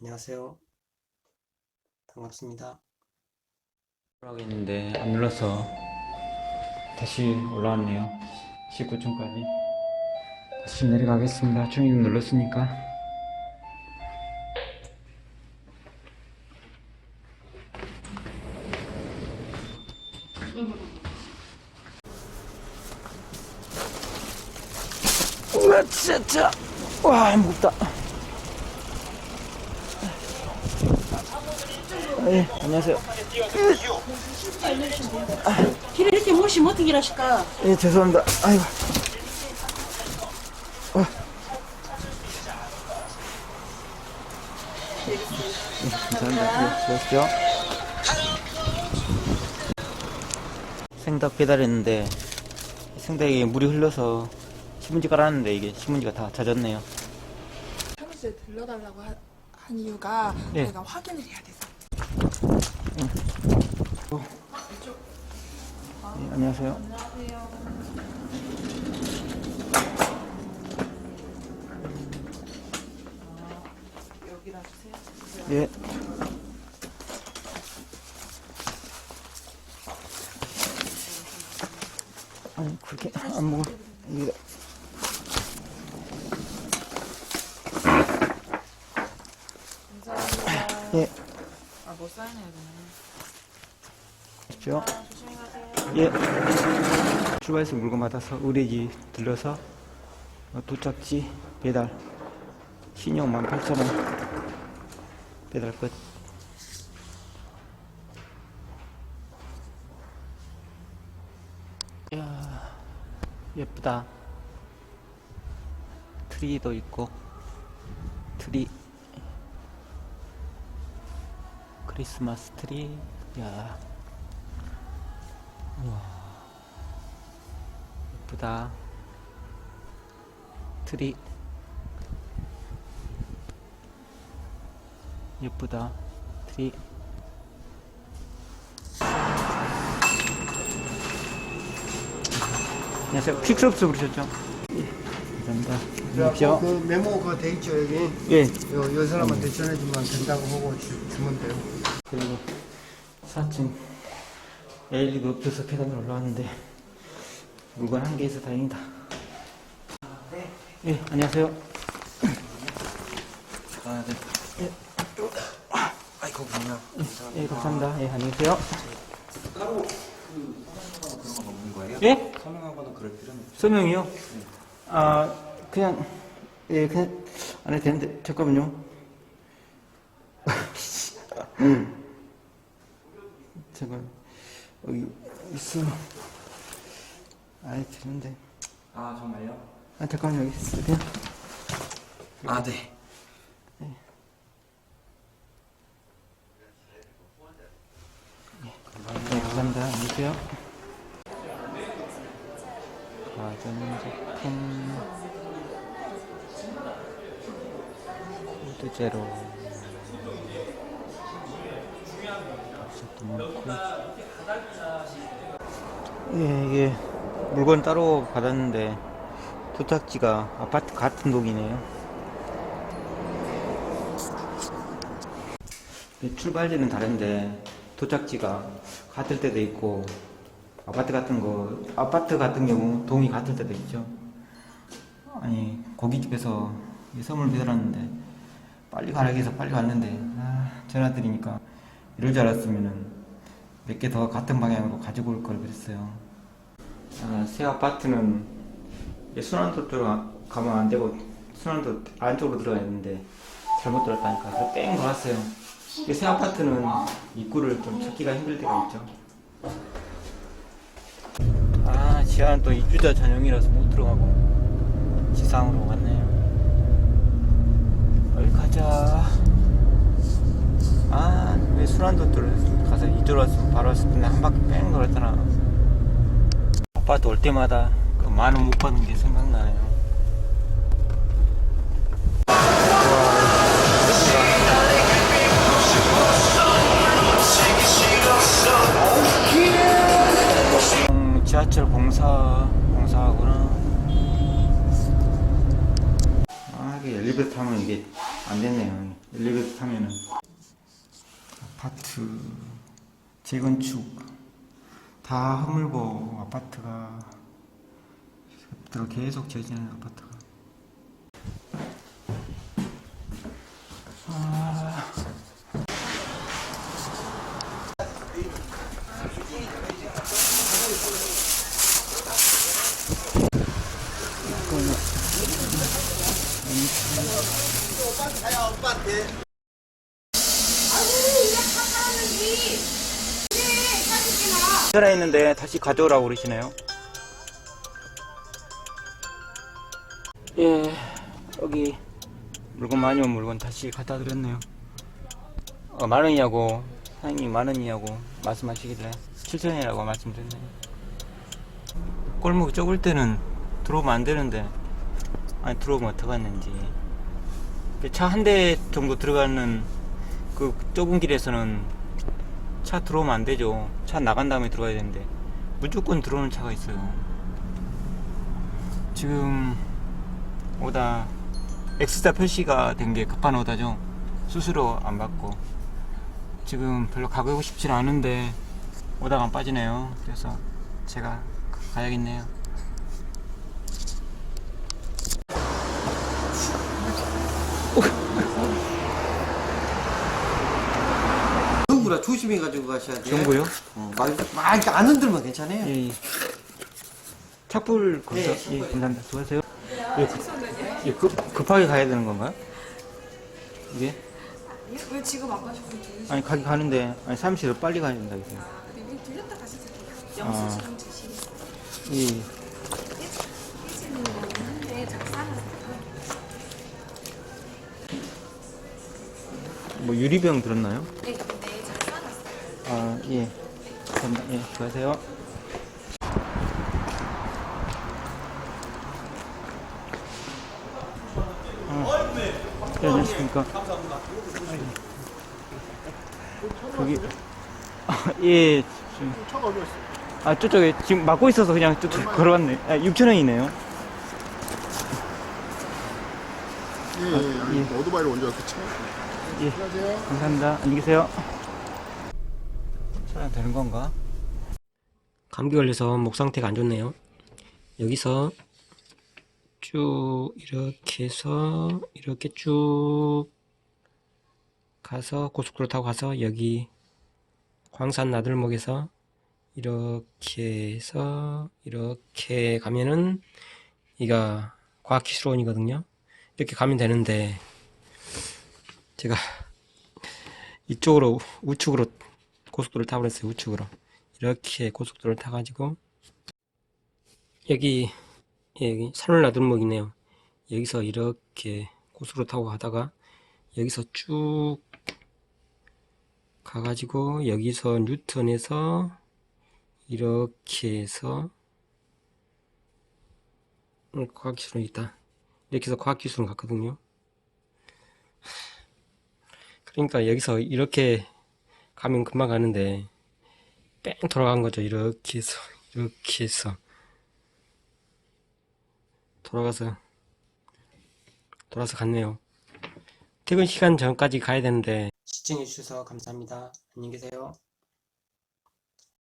안녕하세요. 반갑습니다. 있는데 안 눌러서 다시 올라왔네요. 19층까지. 다시 내려가겠습니다. 중임 눌렀으니까. 우와, 진짜. 와, 무겁다. 예, 안녕하세요. 길에 이렇게 모시면 어떻게 일하실까? 예, 죄송합니다. 아이고. 어. 예, 감사합니다. 예, 수고하십시오. 생닭 배달했는데 생닭에 물이 흘러서 신문지 깔았는데 이게 신문지가 다 젖었네요. 사무실에 들러달라고 하- 한 이유가 네. 내가 확인을 해야 돼서 예, 안녕하세요. 여기다 주세요. 예. 아니 그렇게 안 먹어. 여기다. 감사합니다. 예. 아, 뭐 사인해야 되네. 주십시오. 예. 출발해서 물건 받아서 의뢰지 들러서 어, 도착지 배달 신용 18,000원 배달 끝. 이야, 예쁘다. 트리도 있고, 트리. 크리스마스 트리. 야. 우와. 예쁘다. 트리. 예쁘다. 트리. 안녕하세요. 퀵섭스 부르셨죠? 예. 감사합니다. 안녕하세요. 그 메모 그거 돼 있죠 여기 예. 요, 요 사람한테 전해주면 된다고 주, 주면 돼요 그리고 4층 에일리가 없어서 계단을 올라왔는데 물건 한 개에서 다행이다. 예, 안녕하세요. 아, 네. 아이고, 뭐냐. 예, 감사합니다. 예, 안녕히 계세요. 따로 그 서명하거나 그런 건 없는 거예요? 예? 서명하거나 그럴 필요는 없죠. 서명이요? 아, 그냥, 예, 그냥 안 해도 되는데, 잠깐만요. 잠깐, 여기 있어. 안 해도 되는데. 아, 정말요? 아, 잠깐만요, 여기. 그냥. 아, 네. 네, 감사합니다. 안녕히 계세요. 가전제품 코드 제로 예, 이게 물건 따로 받았는데 도착지가 아파트 같은 동이네요. 이 출발지는 다른데 도착지가 같을 때도 있고 아파트 같은 거 아파트 같은 경우 동이 같을 때도 있죠. 아니 고깃집에서 이 선물 배달하는데 빨리 가라고 해서 빨리 갔는데 아, 전화 드리니까 이럴 줄 알았으면은 몇 개 더 같은 방향으로 가지고 올 걸 그랬어요. 아, 새 아파트는 이 순환도 쪽 가면 안 되고 순환도 안쪽으로 들어가 있는데 잘못 들었다니까 그래서 뺑 돌았어요. 이새 아파트는 입구를 좀 찾기가 힘들 때가 있죠. 아, 지하는 또 입주자 전용이라서 못 들어가고 지상으로 갔네요. 빨리 가자. 순환도들 가서 왔으면 바로 왔을 텐데 한 바퀴 뺑 돌았잖아. 아파트 올 때마다 그 만원 못 받은 게 생각나네요. 음, 지하철 공사 공사하구나. 아 이게 엘리베이터 타면 이게 안 됐네요. 엘리베이터 타면은 아파트 재건축 다 허물고 아파트가 계속 지어지는 아파트 전화했는데 다시 가져오라고 그러시네요. 예, 여기 물건 많이 온 물건 다시 갖다 드렸네요. 어, 만 원이냐고 사장님 만 원이냐고 말씀하시길래 7천 원이라고 말씀드렸네요. 골목 좁을 때는 들어오면 안 되는데 아니 들어오면 어떡하는지 차 한 대 정도 들어가는 그 좁은 길에서는 차 들어오면 안 되죠. 차 나간 다음에 들어가야 되는데 무조건 들어오는 차가 있어요. 지금 오다 X자 표시가 된 게 급한 오다죠. 수수료 안 받고 지금 별로 가고 싶진 않은데 오다가 안 빠지네요. 그래서 제가 가야겠네요. 전부라 조심해 가지고 가셔야 돼요. 정보요? 어, 막, 막 이렇게 안 흔들면 괜찮아요. 예. 착불 거기서 네, 예, 감사합니다. 수고하세요. 예, 급, 예, 급, 급하게 가야 되는 건가요? 이게? 왜 지금 안 가시고 들으시 아니 가기 가는데 아니 사무실로 빨리 가야 된다 그래서. 들렸다 가시죠. 아, 예. 뭐 유리병 들었나요? 네. 아, 예. 감사합니다. 예, 수고하세요. 아, 예, 안녕하십니까. 저기, 아, 예. 지금. 아, 저쪽에 지금 막고 있어서 그냥 쭉 걸어왔네. 아, 6,000원이네요. 예, 예, 아니, 오토바이로 온줄 알고 차. 예. 감사합니다. 안녕히 계세요. 차량 되는 건가? 감기 걸려서 목 상태가 안 좋네요. 여기서 쭉 이렇게 해서 이렇게 쭉 가서 고속도로 타고 가서 여기 광산 나들목에서 이렇게 해서 이렇게 가면은 이가 과학기술원이거든요. 이렇게 가면 되는데 제가 이쪽으로 우측으로 고속도로를 타고 그랬어요. 우측으로. 이렇게 고속도로를 타가지고 여기 예, 여기 산울 나들목이네요. 여기서 이렇게 고속도로 타고 가다가 여기서 쭉 가가지고 여기서 뉴턴에서 이렇게 해서 음, 과학기술은 있다. 이렇게 해서 과학기술은 갔거든요. 그러니까 여기서 이렇게 가면 금방 가는데 뺑 돌아간 거죠. 이렇게 해서 이렇게 해서 돌아가서 돌아서 갔네요. 퇴근 시간 전까지 가야 되는데 시청해 주셔서 감사합니다. 안녕히 계세요.